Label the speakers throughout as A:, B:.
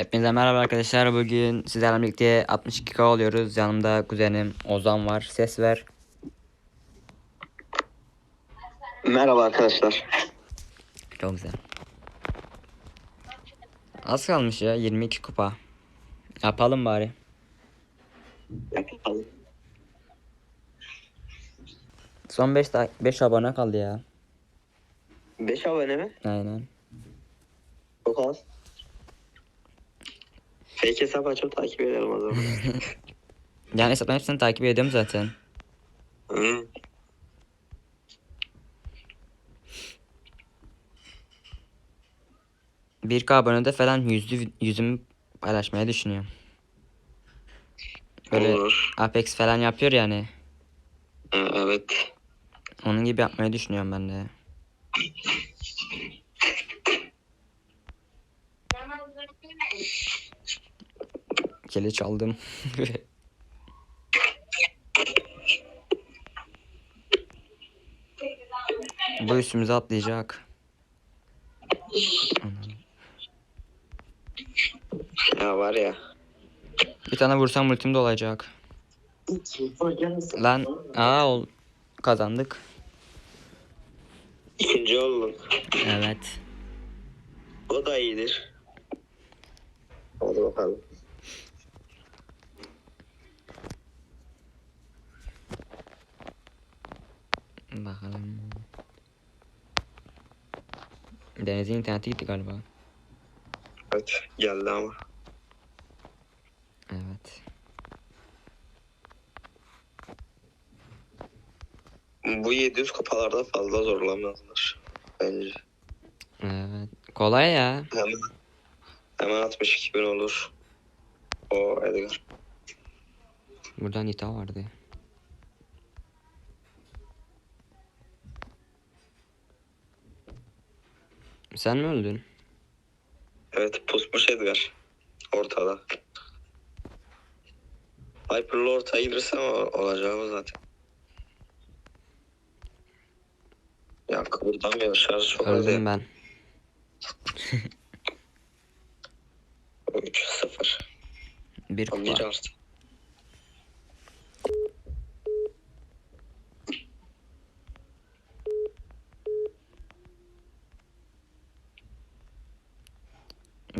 A: Hepinize merhaba arkadaşlar. Bugün sizlerle birlikte 62K oluyoruz. Yanımda kuzenim Ozan var. Ses ver.
B: Merhaba arkadaşlar.
A: Çok güzel. Az kalmış ya 22 kupa. Yapalım bari.
B: Yapalım.
A: Son 5 5 abone kaldı ya.
B: 5 abone mi?
A: Aynen.
B: Çok az. Fake hesap açıp takip edelim o zaman.
A: Yani hesapların hepsini takip ediyorum zaten.
B: Hı.
A: Bir k abonede falan yüzlü yüzümü paylaşmayı düşünüyorum. Böyle
B: Olur.
A: Apex falan yapıyor yani.
B: Ha, evet.
A: Onun gibi yapmayı düşünüyorum ben de. Kili çaldım. Bu üstümüze atlayacak.
B: Ya var ya.
A: Bir tane vursam ultim de olacak. Lan aa ol kazandık.
B: İkinci oldun.
A: Evet.
B: O da iyidir. Hadi bakalım.
A: Bakalım. Deniz'in interneti gitti galiba.
B: Evet geldi ama.
A: Evet.
B: Bu 700 kupalarda fazla zorlamazlar. Bence.
A: Evet. Kolay ya.
B: Hemen, hemen 62 bin olur. O Edgar.
A: Buradan ita vardı. Sen mi öldün?
B: Evet pusmuş Edgar. Ortada. Girirse o olacağı zaten. Ya kıvırdamıyor şarj çok
A: Öldüm ben.
B: 3-0.
A: Bir kupa.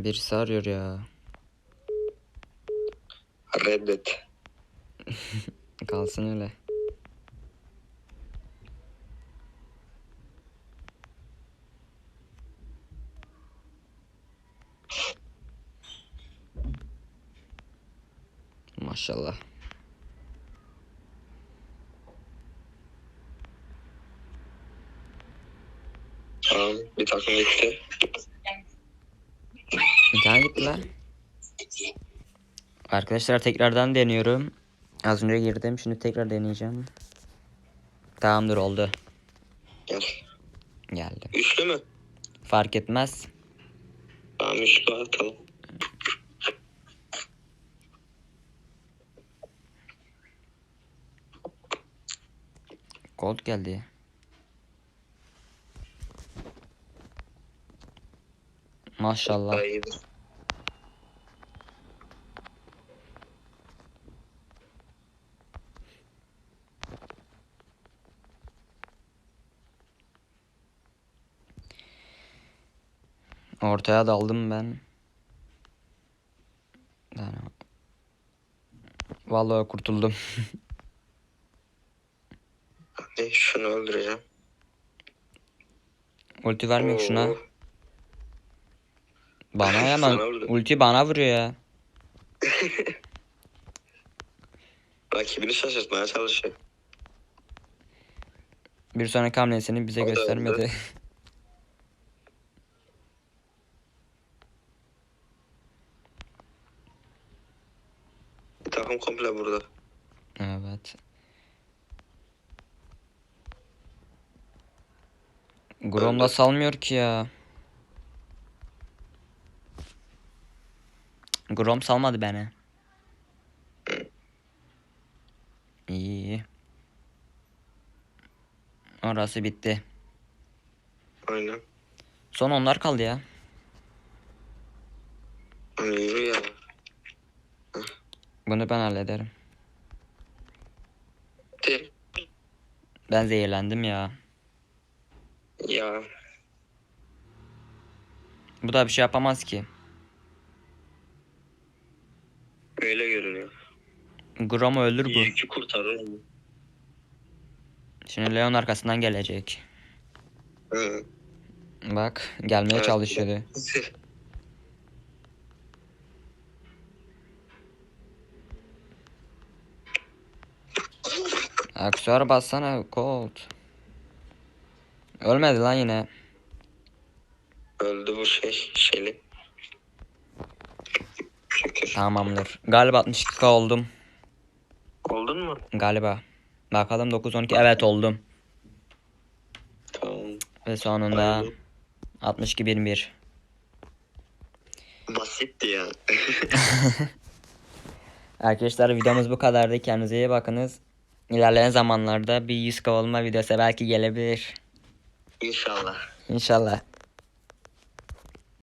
A: Birisi arıyor ya.
B: Reddet.
A: Kalsın öyle. Maşallah.
B: Tamam bir takım gitti.
A: Tane gitti lan. Arkadaşlar tekrardan deniyorum. Az önce girdim. Şimdi tekrar deneyeceğim. Tamamdır oldu.
B: Gel.
A: Geldi.
B: Üçlü mü?
A: Fark etmez.
B: Tamam üçlü atalım.
A: Gold geldi. Maşallah.
B: Daha
A: Ortaya daldım ben. Yani Vallahi kurtuldum.
B: Hadi şunu öldüreceğim.
A: Ulti vermiyor şuna.
B: Oo.
A: Bana hemen
B: Sana vurdu.
A: ulti bana vuruyor ya.
B: Rakibini şaşırtmaya çalışıyor.
A: Bir sonraki hamlesini bize
B: O
A: göstermedi.
B: Takım komple burada.
A: evet. Grom da
B: Öldü.
A: salmıyor ki ya. Grom salmadı beni. İyi. Orası bitti.
B: Aynen.
A: Son onlar kaldı ya.
B: Yürü ya.
A: Bunu ben hallederim.
B: De.
A: Ben zehirlendim ya.
B: Ya.
A: Bu da bir şey yapamaz ki.
B: Öyle görünüyor.
A: Grom öldür bu.
B: Yükü kurtarır onu.
A: Şimdi Leon arkasından gelecek.
B: Hı.
A: Bak gelmeye
B: Evet.
A: çalışıyordu. Aksuar bassana Colt. Ölmedi lan yine.
B: Öldü bu şey. Şeyli.
A: Tamamdır. Galiba 62 oldum.
B: Oldun mu?
A: Galiba. Bakalım 9-12. Evet oldum.
B: Tamam.
A: Ve sonunda 62-21.
B: Basitti ya.
A: Arkadaşlar videomuz bu kadardı. Kendinize iyi bakınız. İlerleyen zamanlarda bir 100 kovalama videosu belki gelebilir.
B: İnşallah.
A: İnşallah.